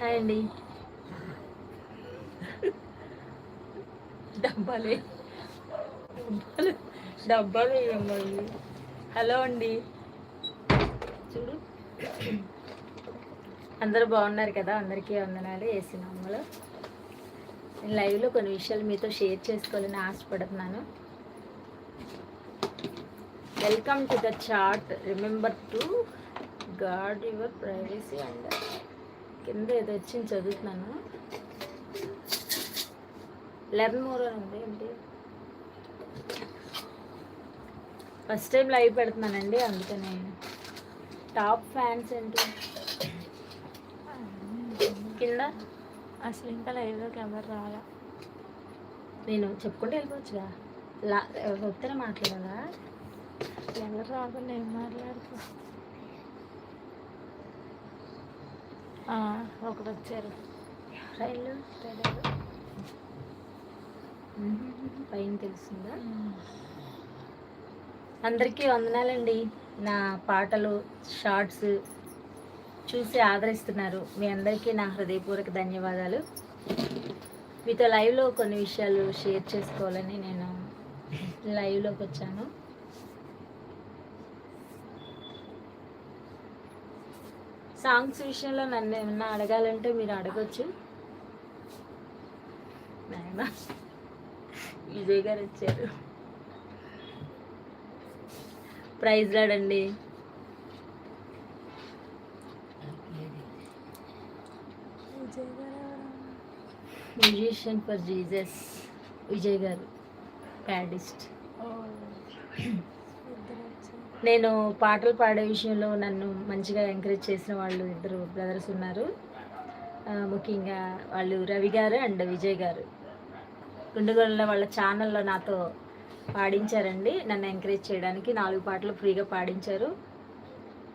Hi అండి. డబ్బాలే. డబ్బాలు డబ్బాలు హలో అండి. చూడు. అందరూ బాగున్నారు కదా? అందరికీ వందనాలు వేసిన అమ్మలు. నేను లైవ్లో కొన్ని విషయాలు మీతో షేర్ చేసుకోవాలని ఆశపడుతున్నాను. Welcome to the chart remember to god your privacy and కింద ఏదో వచ్చింది చదువుతున్నాను. లెర్న్ మోర్ ఉంది ఏంటి? ఫస్ట్ టైం లైవ్ పెడుతున్నానండి అందుకని. టాప్ ఫ్యాన్స్ ఏంటి? కింద? అసలు ఇంకా లైవ్లో కెమెరా రాలా. నేను చెప్పుకుంటే వెళ్ళిపోవచ్చుగా. లా వస్తేనే మాట్లాడాలా? ఎవరు రాకుండా ఏం మాట్లాడుకో ఆ, ఒకడు వచ్చారు రైలు పైన తెలుస్తుందా? అందరికీ వందనాలండి. నా పాటలు షార్ట్స్ చూసి ఆదరిస్తున్నారు. మీ అందరికీ నా హృదయపూర్వక ధన్యవాదాలు. మీతో లైవ్లో కొన్ని విషయాలు షేర్ చేసుకోవాలని నేను లైవ్లోకి వచ్చాను. సాంగ్స్ విషయంలో నన్ను ఏమన్నా అడగాలంటే మీరు అడగొచ్చు. నాయనా విజయ్ గారు వచ్చారు. ప్రైజ్ ఎవరు? Musician for Jesus Vijay garu padist. నేను పాటలు పాడే విషయంలో నన్ను మంచిగా ఎంకరేజ్ చేసిన వాళ్ళు ఇద్దరు బ్రదర్స్ ఉన్నారు. ముఖ్యంగా వాళ్ళు రవి గారు అండ్ విజయ్ గారు. గుండుగొండలో వాళ్ళ ఛానల్లో నాతో పాడించారండి. నన్ను ఎంకరేజ్ చేయడానికి నాలుగు పాటలు ఫ్రీగా పాడించారు.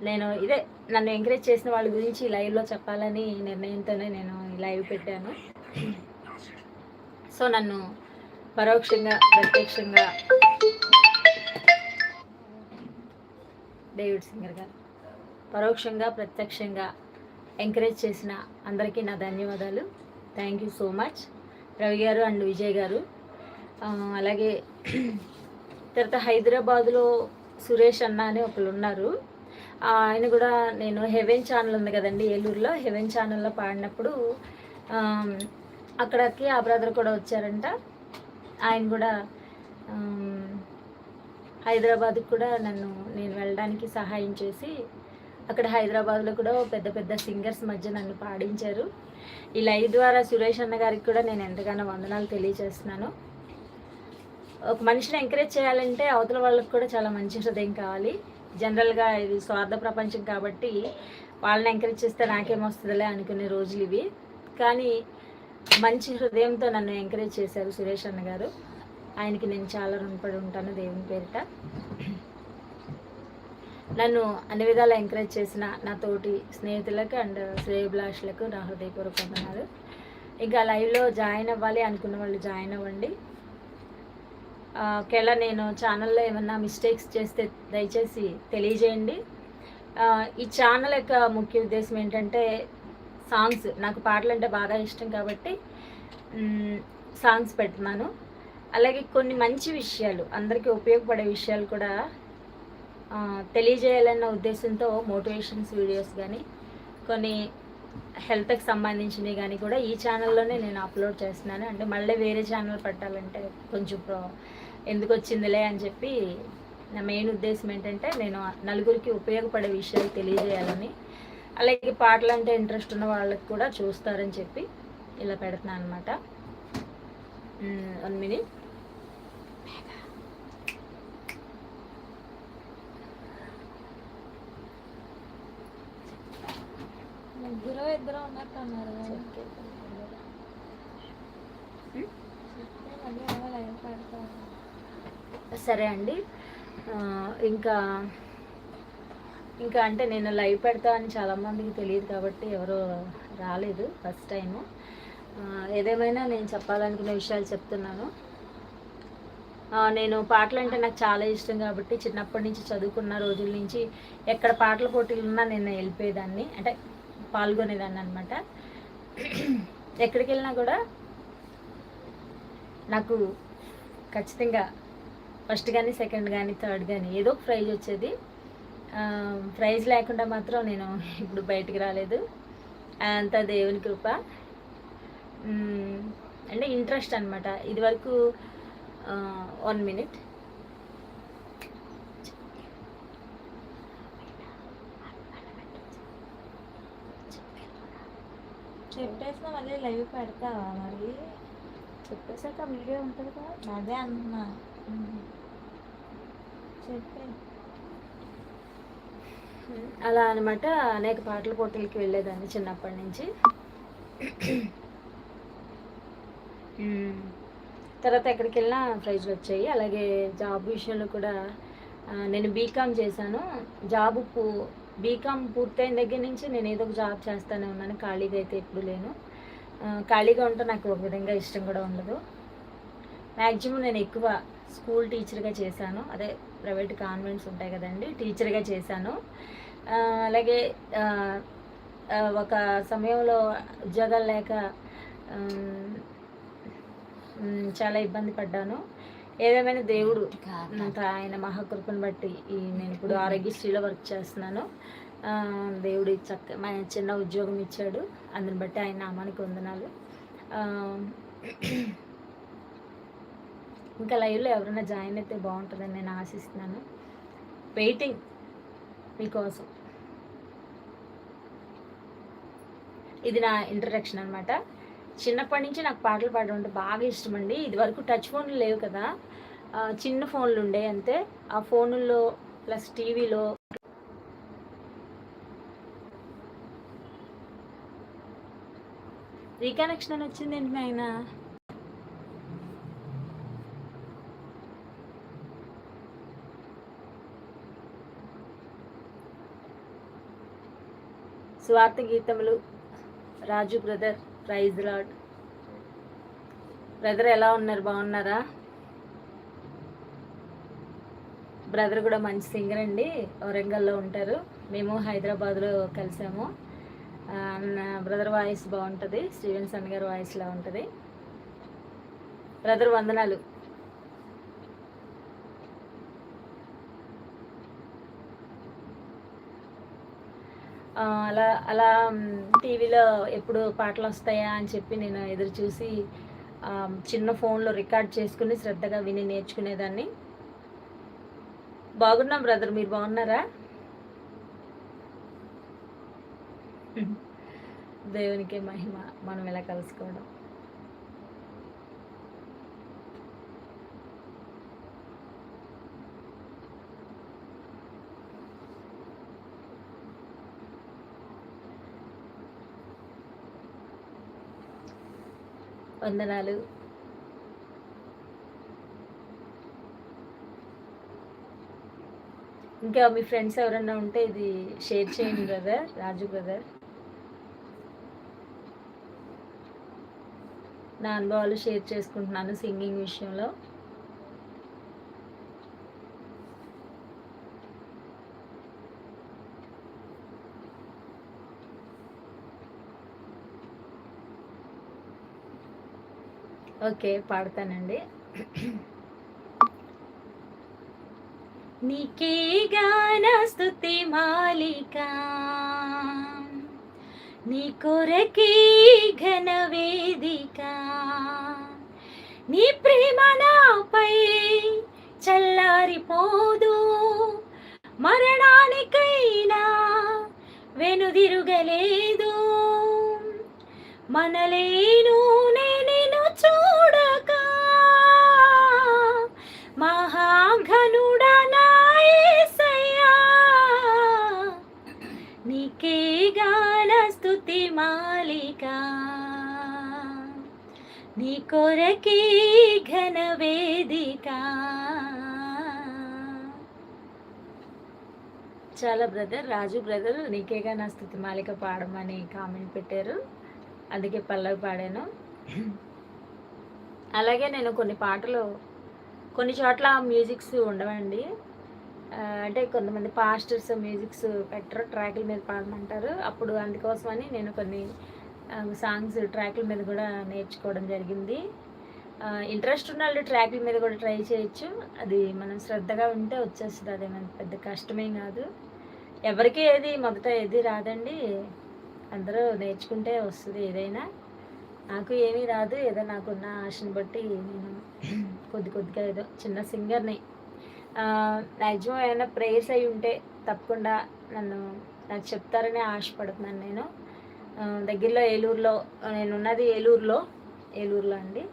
నేను ఇదే నన్ను ఎంకరేజ్ చేసిన వాళ్ళ గురించి లైవ్లో చెప్పాలని నిర్ణయంతోనే నేను లైవ్ పెట్టాను. సో నన్ను పరోక్షంగా ప్రత్యక్షంగా డేవిడ్ సింగర్ గారు. పరోక్షంగా ప్రత్యక్షంగా ఎంకరేజ్ చేసిన అందరికీ నా ధన్యవాదాలు. Thank you so much. Ravi గారు అండ్ విజయ్ గారు. అలాగే తర్వాత హైదరాబాద్లో సురేష్ అన్న అని ఒకళ్ళు ఉన్నారు. ఆయన కూడా నేను హెవెన్ ఛానల్ ఉంది కదండి ఏలూరులో. హెవెన్ ఛానల్లో పాడినప్పుడు అక్కడికి ఆ బ్రదర్ కూడా వచ్చారంట. ఆయన కూడా హైదరాబాద్కి కూడా నన్ను నేను వెళ్ళడానికి సహాయం చేసి అక్కడ హైదరాబాద్లో కూడా పెద్ద పెద్ద సింగర్స్ మధ్య నన్ను పాడించారు. ఈ లైవ్ ద్వారా సురేష్ అన్న గారికి కూడా నేను ఎంతగానో వందనాలు తెలియజేస్తున్నాను. ఒక మనిషిని ఎంకరేజ్ చేయాలంటే అవతల వాళ్ళకి కూడా చాలా మంచి హృదయం కావాలి. జనరల్గా ఇది స్వార్థ ప్రపంచం కాబట్టి వాళ్ళని ఎంకరేజ్ చేస్తే నాకేమొస్తుందిలే అనుకునే రోజులు ఇవి. కానీ మంచి హృదయంతో నన్ను ఎంకరేజ్ చేశారు సురేష్ అన్న గారు. ఆయనకి నేను చాలా రుణపడి ఉంటాను దేవుని పేరిట. నన్ను అన్ని విధాలా ఎంకరేజ్ చేసిన నా తోటి స్నేహితులకు అండ్ శ్రేయభిలాషులకు నా హృదయపూర్వక వందనాలు. ఇంకా లైవ్లో జాయిన్ అవ్వాలి అనుకున్న వాళ్ళు జాయిన్ అవ్వండి. ఒకవేళ నేను ఛానల్లో ఏమన్నా మిస్టేక్స్ చేస్తే దయచేసి తెలియజేయండి. ఈ ఛానల్ యొక్క ముఖ్య ఉద్దేశం ఏంటంటే సాంగ్స్ నాకు పాటలు అంటే బాగా ఇష్టం కాబట్టి సాంగ్స్ పెడుతున్నాను. అలాగే కొన్ని మంచి విషయాలు అందరికీ ఉపయోగపడే విషయాలు కూడా తెలియజేయాలన్న ఉద్దేశంతో మోటివేషన్స్ వీడియోస్ కానీ కొన్ని హెల్త్కి సంబంధించినవి కానీ కూడా ఈ ఛానల్లోనే నేను అప్లోడ్ చేస్తున్నాను. అంటే మళ్ళీ వేరే ఛానల్ పెట్టాలంటే కొంచెం ప్రో ఎందుకు వచ్చిందిలే అని చెప్పి నా మెయిన్ ఉద్దేశం ఏంటంటే నేను నలుగురికి ఉపయోగపడే విషయాలు తెలియజేయాలని అలాగే పాటలు అంటే ఇంట్రెస్ట్ ఉన్న వాళ్ళకి కూడా చూస్తారని చెప్పి ఇలా పెడుతున్నాను అనమాట వన్ మినిట్. ముగ్గురు ఇద్దరు ఉన్నట్టు అన్నారు సరే అండి. ఇంకా ఇంకా అంటే నేను లైవ్ పెడతా అని చాలామందికి తెలియదు కాబట్టి ఎవరు రాలేదు ఫస్ట్ టైము. ఏదేమైనా నేను చెప్పాలనుకునే విషయాలు చెప్తున్నాను. నేను పాటలు అంటే నాకు చాలా ఇష్టం కాబట్టి చిన్నప్పటి నుంచి చదువుకున్న రోజుల నుంచి ఎక్కడ పాటల పోటీలు ఉన్నా నేను వెళ్ళిపోయేదాన్ని అంటే పాల్గొనేదాన్ని అనమాట ఎక్కడికి వెళ్ళినా కూడా నాకు ఖచ్చితంగా ఫస్ట్ కానీ సెకండ్ కానీ థర్డ్ కానీ ఏదో ఒక ప్రైజ్ వచ్చేది. ప్రైజ్ లేకుండా మాత్రం నేను ఇప్పుడు బయటికి రాలేదు. అంతా దేవుని కృప. అంటే ఇంట్రెస్ట్ అనమాట ఇది వరకు వన్ మినిట్ చెప్పేసిన మళ్ళీ లైవ్ పెడతావా మరి? చెప్పేసాక వీడియో ఉంటుంది కదా? అదే అంటున్నా చెప్పే. అలా అనమాట అనేక పాటల పోటీలకి వెళ్ళేదాన్ని చిన్నప్పటి నుంచి. తర్వాత ఎక్కడికి వెళ్ళినా ప్రైజ్లు వచ్చాయి. అలాగే జాబ్ విషయంలో కూడా నేను బీకామ్ చేశాను. జాబ్ పూ బీకామ్ పూర్తయిన దగ్గర నుంచి నేను ఏదో ఒక జాబ్ చేస్తూనే ఉన్నాను. ఖాళీగా అయితే ఎప్పుడు లేను. ఖాళీగా ఉంటే నాకు ఒక విధంగా ఇష్టం కూడా ఉండదు. మ్యాక్సిమం నేను ఎక్కువ స్కూల్ టీచర్గా చేశాను. అదే ప్రైవేట్ కాన్వెంట్స్ ఉంటాయి కదండి టీచర్గా చేశాను. అలాగే ఒక సమయంలో ఉద్యోగాలు లేక చాలా ఇబ్బంది పడ్డాను. ఏదేమైనా దేవుడు అంత ఆయన మహాకృపను బట్టి ఈ నేను ఇప్పుడు ఆరోగ్యశ్రీలో వర్క్ చేస్తున్నాను. దేవుడు చక్క మా చిన్న ఉద్యోగం ఇచ్చాడు. అందుని బట్టి ఆయన నామానికి వందనాలు. ఇంకా లైవ్లో ఎవరైనా జాయిన్ అయితే బాగుంటుందని నేను ఆశిస్తున్నాను. వెయిటింగ్ మీకోసం. ఇది నా ఇంట్రడక్షన్ అనమాట చిన్నప్పటి నుంచి నాకు పాటలు పాడడం అంటే బాగా ఇష్టం అండి ఇది వరకు టచ్ ఫోన్లు లేవు కదా. చిన్న ఫోన్లు ఉండే అంతే. ఆ ఫోనుల్లో ప్లస్ టీవీలో రీకనెక్షన్ అని వచ్చింది ఏంటి ఆయన స్వార్థ గీతములు Raju brother praise Lord. Brother ఎలా ఉన్నారు? బాగున్నారా? బ్రదర్ కూడా మంచి సింగర్ అండి. వరంగల్లో ఉంటారు. మేము హైదరాబాద్లో కలిసాము. బ్రదర్ వాయిస్ బాగుంటుంది. స్టీవెన్సన్ గారి వాయిస్లా ఉంటుంది. బ్రదర్ వందనాలు ఆ, అలా అలా టీవీలో ఎప్పుడు పాటలు వస్తాయా అని చెప్పి నేను ఎదురు చూసి చిన్న ఫోన్లో రికార్డ్ చేసుకుని శ్రద్ధగా విని నేర్చుకునేదాన్ని. బాగున్నాం బ్రదర్ మీరు బాగున్నారా? దేవునికే మహిమ మనం ఎలా కలుసుకోవడం? వందనాలు. ఇంకా మీ ఫ్రెండ్స్ ఎవరైనా ఉంటే ఇది షేర్ చేయండి బ్రదర్ రాజు బ్రదర్. నా అనుభవాలు షేర్ చేసుకుంటున్నాను సింగింగ్ విషయంలో. ఓకే పాడతానండి. నీకే గాన స్తుతి మాలిక నీ కొరకే ఘన వేదిక నీ ప్రేమ నాపై చల్లారిపోదు మరణానికైనా వెనుదిరుగలేదు మనలేను మాలిక. నీ కొరకే ఘన వేదిక. చాలా బ్రదర్ రాజు బ్రదర్ నీకేగా నా స్థుతి మాలిక పాడమని కామెంట్ పెట్టారు. అందుకే పల్లవి పాడాను. అలాగే నేను కొన్ని పాటలు కొన్ని చోట్ల మ్యూజిక్స్ ఉండవండి. అంటే కొంతమంది పాస్టర్స్ మ్యూజిక్స్ పెట్టరు ట్రాకుల మీద పాడమంటారు. అప్పుడు అందుకోసమని నేను కొన్ని సాంగ్స్ ట్రాక్ల మీద కూడా నేర్చుకోవడం జరిగింది. ఇంట్రెస్ట్ ఉన్న వాళ్ళు ట్రాక్ల మీద కూడా ట్రై చేయొచ్చు. అది మనం శ్రద్ధగా ఉంటే వచ్చేస్తుంది. అది మనకి పెద్ద కష్టమేం కాదు. ఎవరికి ఏది మొదట ఏది రాదండి. అందరూ నేర్చుకుంటే వస్తుంది ఏదైనా. నాకు ఏమీ రాదు. ఏదో నాకున్న ఆశని బట్టి నేను కొద్ది కొద్దిగా ఏదో చిన్న సింగర్ని మ్యాక్సిమం ఏమైనా ప్రేయర్స్ అయి ఉంటే తప్పకుండా నన్ను నాకు చెప్తారని ఆశపడుతున్నాను నేను. దగ్గరలో ఏలూరులో నేను ఉన్నది ఏలూరులో ఏలూరులో అండి.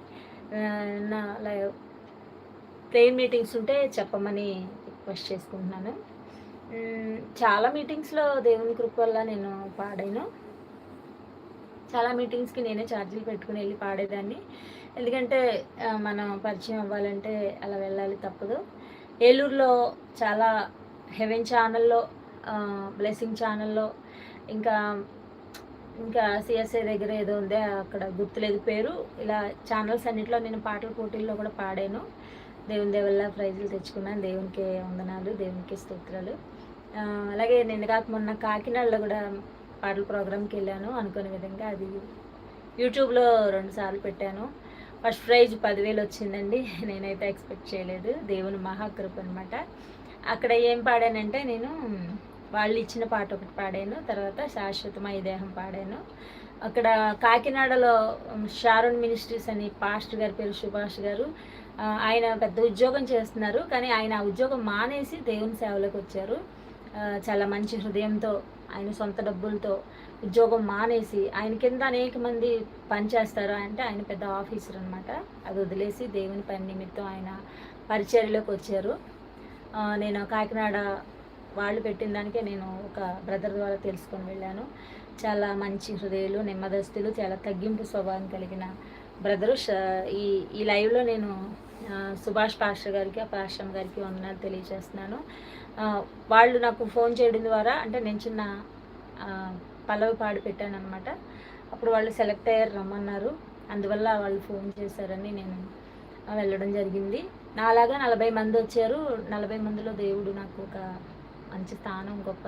నా నా ప్రేయర్ మీటింగ్స్ ఉంటే చెప్పమని రిక్వెస్ట్ చేసుకుంటున్నాను. చాలా మీటింగ్స్లో దేవుని కృప వల్ల నేను పాడాను. చాలా మీటింగ్స్కి నేనే ఛార్జీలు పెట్టుకుని వెళ్ళి పాడేదాన్ని. ఎందుకంటే మనం పరిచయం అవ్వాలంటే అలా వెళ్ళాలి తప్పదు. ఏలూరులో చాలా హెవెన్ ఛానల్లో బ్లెస్సింగ్ ఛానల్లో ఇంకా ఇంకా సిఎస్ఐ దగ్గర ఏదో ఉందే అక్కడ గుర్తులేదు పేరు. ఇలా ఛానల్స్ అన్నింటిలో నేను పాటల పోటీల్లో కూడా పాడాను. దేవుని దేవుళ్ళ ప్రైజులు తెచ్చుకున్నాను. దేవునికి వందనాలు దేవునికి స్తోత్రాలు. అలాగే నిన్న కాక మొన్న కాకినాడలో కూడా పాటల ప్రోగ్రామ్కి వెళ్ళాను అనుకునే విధంగా అది యూట్యూబ్లో రెండు సార్లు పెట్టాను. ఫస్ట్ ప్రైజ్ పదివేలు వచ్చిందండి. నేనైతే ఎక్స్పెక్ట్ చేయలేదు. దేవుని మహాకృప అనమాట అక్కడ ఏం పాడానంటే నేను వాళ్ళు ఇచ్చిన పాట ఒకటి పాడాను. తర్వాత శాశ్వతమై దేహం పాడాను. అక్కడ కాకినాడలో షారోన్ మినిస్ట్రీస్ అని పాస్టర్ గారి పేరు సుభాష్ గారు ఆయన పెద్ద ఉద్యోగం చేస్తున్నారు. కానీ ఆయన ఆ ఉద్యోగం మానేసి దేవుని సేవలోకి వచ్చారు. చాలా మంచి హృదయంతో ఆయన సొంత డబ్బులతో ఉద్యోగం మానేసి ఆయన కింద అనేక మంది పనిచేస్తారు అంటే ఆయన పెద్ద ఆఫీసర్ అనమాట అది వదిలేసి దేవుని పని నిమిత్తం ఆయన పరిచర్యలోకి వచ్చారు. నేను కాకినాడ వాళ్ళు పెట్టిన దానికే నేను ఒక బ్రదర్ ద్వారా తెలుసుకొని వెళ్ళాను. చాలా మంచి హృదయాలు నెమ్మదస్తులు చాలా తగ్గింపు స్వభావం కలిగిన బ్రదరు. ఈ ఈ లైవ్లో నేను సుభాష్ పాస్టర్ గారికి ఆ పాస్టర్ గారికి వందనాలు తెలియజేస్తున్నాను. వాళ్ళు నాకు ఫోన్ చేయడం ద్వారా అంటే నేను చిన్న పలవి పల్లవి పాడి పెట్టాను అనమాట అప్పుడు వాళ్ళు సెలెక్ట్ అయ్యారు రమ్మన్నారు. అందువల్ల వాళ్ళు ఫోన్ చేశారని నేను వెళ్ళడం జరిగింది. నాలాగా నలభై మంది వచ్చారు. నలభై మందిలో దేవుడు నాకు ఒక మంచి స్థానం గొప్ప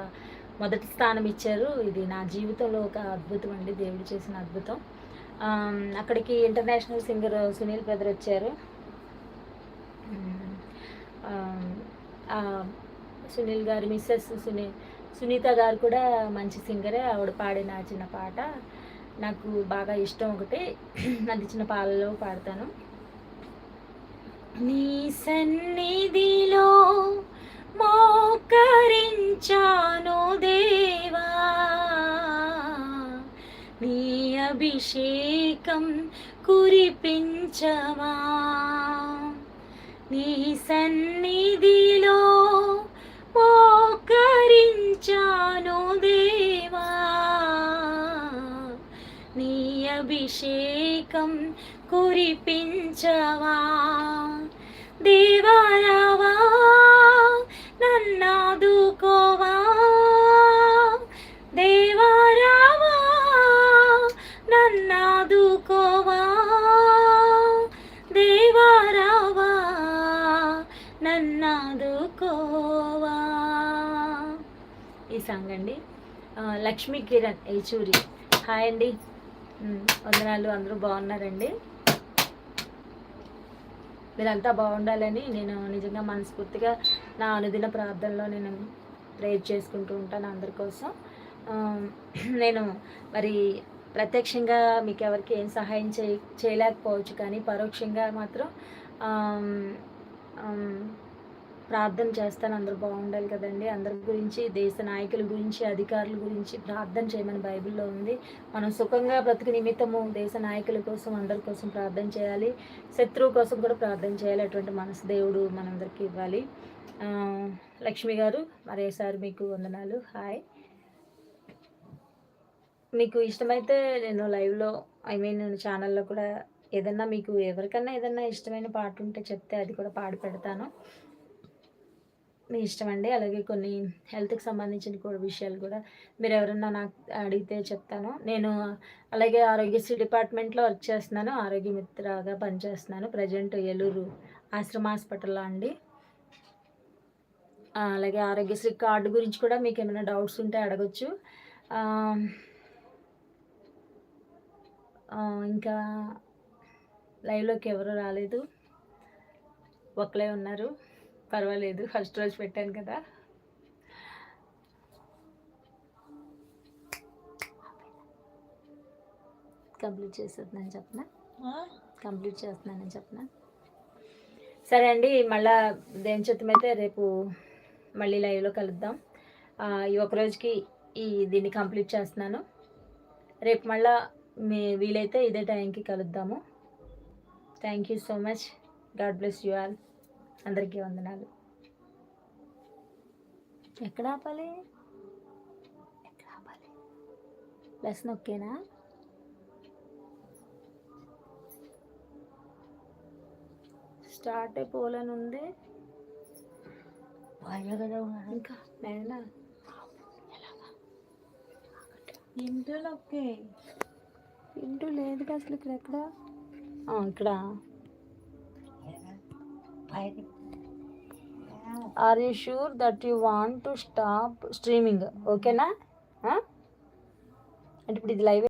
మొదటి స్థానం ఇచ్చారు. ఇది నా జీవితంలో ఒక అద్భుతం అండి. దేవుడు చేసిన అద్భుతం. అక్కడికి ఇంటర్నేషనల్ సింగర్ సునీల్ బ్రదర్ వచ్చారు. సునీల్ గారు మిస్సెస్ సునీ సునీత గారు కూడా మంచి సింగరే. ఆవిడ పాడిన చిన్న పాట నాకు బాగా ఇష్టం ఒకటి. అది చిన్న పాలలో పాడతాను. నీ సన్నిధిలో మోకరించాను దేవా. నీ అభిషేకం కురిపించవా నీ సన్నిధిలో మోకరించాను దేవా. నీ అభిషేకం కురిపించవా. దేవారావా నన్నాదుకోవా సాంగ్ అండి. లక్ష్మీ కిరణ్ ఏచూరి హాయ్ అండి. వందనాలు అందరూ బాగున్నారండి. మీరంతా బాగుండాలని నేను నిజంగా మనస్ఫూర్తిగా నా అనుదిన ప్రార్థనలో నేను ప్రేయర్ చేసుకుంటూ ఉంటాను అందరి కోసం. నేను మరి ప్రత్యక్షంగా మీకు ఎవరికి ఏం సహాయం చేయ చేయలేకపోవచ్చు కానీ పరోక్షంగా మాత్రం ప్రార్థన చేస్తాను. అందరూ బాగుండాలి కదండి. అందరి గురించి దేశ నాయకుల గురించి అధికారుల గురించి ప్రార్థన చేయమని బైబిల్లో ఉంది. మనం సుఖంగా బ్రతుకు నిమిత్తము దేశ నాయకుల కోసం అందరి కోసం ప్రార్థన చేయాలి. శత్రువు కోసం కూడా ప్రార్థన చేయాలి. అటువంటి మనసు దేవుడు మనందరికీ ఇవ్వాలి. లక్ష్మి గారు మరేసారి మీకు వందనాలు. హాయ్. మీకు ఇష్టమైతే నేను లైవ్లో ఐ మీన్ నేను ఛానల్లో కూడా ఏదన్నా మీకు ఎవరికన్నా ఏదన్నా ఇష్టమైన పాట ఉంటే చెప్తే అది కూడా పాడి పెడతాను. మీ ఇష్టం అండి అలాగే కొన్ని హెల్త్కి సంబంధించిన కూడా విషయాలు కూడా మీరు ఎవరన్నా నాకు అడిగితే చెప్తాను. నేను అలాగే ఆరోగ్యశ్రీ డిపార్ట్మెంట్లో వర్క్ చేస్తున్నాను. ఆరోగ్య మిత్రగా పనిచేస్తున్నాను. ప్రజెంట్ ఏలూరు ఆశ్రమ హాస్పిటల్లో అండి. అలాగే ఆరోగ్యశ్రీ కార్డు గురించి కూడా మీకు ఏమైనా డౌట్స్ ఉంటే అడగచ్చు. ఇంకా లైవ్లోకి ఎవరు రాలేదు. ఒకలే ఉన్నారు. పర్వాలేదు ఫస్ట్ రోజు పెట్టాను కదా. కంప్లీట్ చేసేస్తున్నాను చెప్పనా? కంప్లీట్ చేస్తున్నానని చెప్పనా? సరే అండి మళ్ళా దేని చిత్తమైతే రేపు మళ్ళీ లైవ్లో కలుద్దాం. ఈ ఒక రోజుకి ఈ దీన్ని కంప్లీట్ చేస్తున్నాను. రేపు మళ్ళా మీ వీలైతే ఇదే టైంకి కలుద్దాము. Thank you so much God bless you all అందరికీ వందనాలు. ఎక్కడ ఆపాలి? ఎక్కడ ఆపాలి? ప్లస్ నొక్కేనా? స్టార్ట్ అయిపోవాలని ఉంది. ఇంకా నేనా ఇంట్లో ఓకే ఇంటూ లేదు అసలు ఇక్కడ ఎక్కడ? ఇక్కడ. Are you sure that you want to stop streaming ఓకేనా అంటే ఇప్పుడు ఇది లైవ్